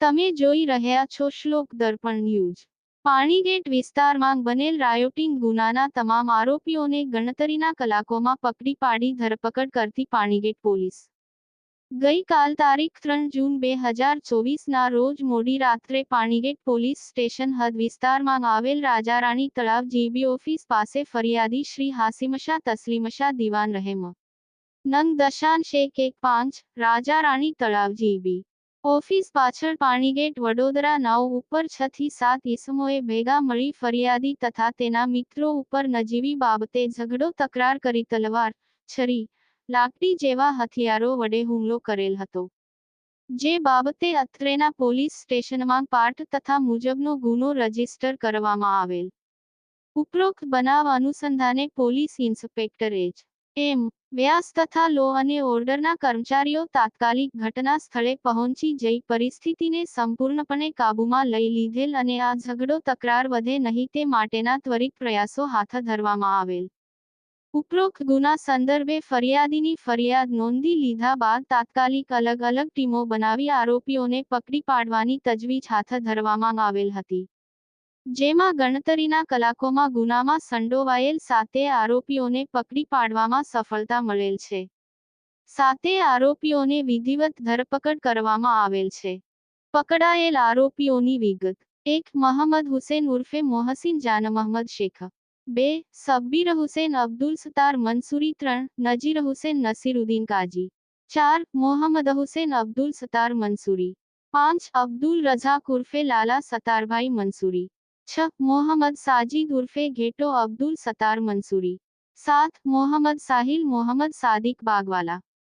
તમે જોઈ રહ્યા છો શ્લોક દર્પણ ન્યૂઝ. પાણીગેટ વિસ્તારમાં બનેલ રાયોટિંગ ગુનાના તમામ આરોપીઓને ગણતરીના કલાકોમાં પકડી પાડી ધરપકડ કરતી પાણીગેટ પોલીસ. ગઈકાલ તારીખ ત્રણ જૂન બે હજાર ચોવીસના રોજ મોડી રાત્રે પાણીગેટ પોલીસ સ્ટેશન હદ વિસ્તારમાં આવેલ રાજારાણી તળાવ જીબી ઓફિસ પાસે ફરિયાદી શ્રી હાસિમશા તસ્લીમશા દિવાન રહેમ. નંગ દશાન એક એક પાંચ, રાજારાણી તળાવ જીબી. ઓફિસ પાછળ પાણીગેટ વડોદરા નાવ ઉપર છ થી સાત ઇસમોએ ભેગા મળી ફરિયાદી તથા તેના મિત્રો ઉપર નજીવી બાબતે ઝઘડો તકરાર કરી તલવાર, છરી, લાકડી જેવા હથિયારો વડે હુમલો કરેલ હતો. જે બાબતે અત્રેના પોલીસ સ્ટેશનમાં પાઠ તથા મુજબનો ગુનો રજિસ્ટર કરવામાં આવેલ. ઉપરોક્ત બનાવ અનુસંધાને police inspector H M, Vyas તથા લો અને ઓર્ડરના કર્મચારીઓ તાત્કાલિક ઘટના સ્થળે પહોંચી જઈ પરિસ્થિતિને સંપૂર્ણપણે કાબૂમાં લઈ લીધેલ અને આ ઝઘડો તકરાર વધે નહીં તે માટેના ત્વરિત પ્રયાસો હાથ ધરવામાં આવેલ. ઉપરોક્ત ગુના સંદર્ભે ફરિયાદીની ફરિયાદ નોંધી લીધા બાદ તાત્કાલિક અલગ અલગ ટીમો બનાવી આરોપીઓને પકડી પાડવાની તજવીજ હાથ ધરવામાં આવેલ હતી. જેમાં ગણતરીના કલાકોમાં ગુનામાં સંડોવાયેલ સાતે આરોપીઓને પકડી પાડવામાં સફળતા મળેલ છે. સાતે આરોપીઓને વિધિવત ધરપકડ કરવામાં આવેલ છે. પકડાયેલ આરોપીઓની વિગત. એક મોહમ્મદ હુસેન ઉર્ફે મોહસિન જાન મહમદ શેખ. બે, સબ્બીર હુસેન અબ્દુલ સતાર મંસૂરી ત્રણ, નજીર હુસેન નસીરુદ્દીન કાજી. ચાર, મોહમ્મદ હુસેન અબ્દુલ સતાર મંસૂરી પાંચ, અબ્દુલ રઝાક ઉર્ફે લાલા સતારભાઈ મંસૂરી છ મોહમ્મદ સાજીદ ઉર્ફે ઘેટો અબ્દુલ સતાર મંસૂરી. સાત મોહમ્મદ સાહિલ મોહમ્મદ સાદિક બાગવાલા.